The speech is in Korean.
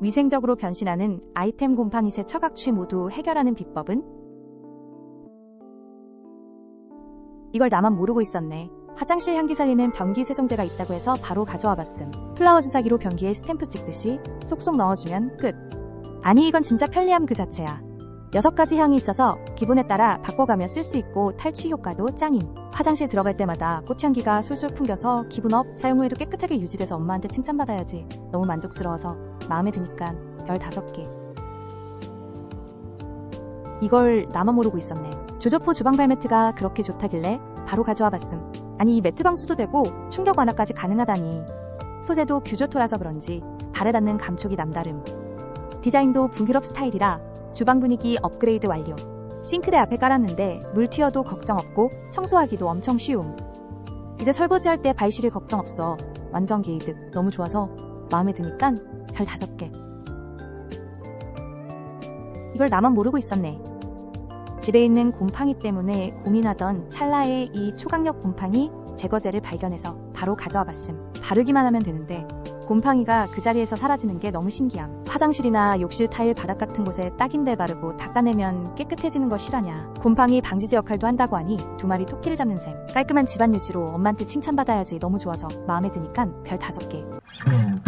위생적으로 변신하는 아이템 곰팡이 새 처각취 모두 해결하는 비법은? 이걸 나만 모르고 있었네. 화장실 향기 살리는 변기 세정제가 있다고 해서 바로 가져와 봤음. 플라워 주사기로 변기에 스탬프 찍듯이 쏙쏙 넣어주면 끝. 아니 이건 진짜 편리함 그 자체야. 여섯 가지 향이 있어서 기분에 따라 바꿔가며 쓸 수 있고 탈취 효과도 짱임. 화장실 들어갈 때마다 꽃향기가 술술 풍겨서 기분 업. 사용 후에도 깨끗하게 유지돼서 엄마한테 칭찬받아야지. 너무 만족스러워서 마음에 드니까 별 다섯 개. 이걸 나만 모르고 있었네. 조조포 주방 발 매트가 그렇게 좋다길래 바로 가져와 봤음. 아니 이 매트 방수도 되고 충격 완화까지 가능하다니. 소재도 규조토라서 그런지 발에 닿는 감촉이 남다름. 디자인도 북유럽 스타일이라 주방 분위기 업그레이드 완료. 싱크대 앞에 깔았는데 물 튀어도 걱정 없고 청소하기도 엄청 쉬움. 이제 설거지할 때 발 시릴 걱정 없어. 완전 게이득. 너무 좋아서 마음에 드니깐 별 다섯 개. 이걸 나만 모르고 있었네. 집에 있는 곰팡이 때문에 고민하던 찰나에 이 초강력 곰팡이 제거제를 발견해서 바로 가져와 봤음. 바르기만 하면 되는데 곰팡이가 그 자리에서 사라지는 게 너무 신기함. 화장실이나 욕실 타일 바닥 같은 곳에 딱인데 바르고 닦아내면 깨끗해지는 거 실화냐. 곰팡이 방지제 역할도 한다고 하니 두 마리 토끼를 잡는 셈. 깔끔한 집안 유지로 엄마한테 칭찬받아야지 너무 좋아서 마음에 드니깐 별 다섯 개. 음.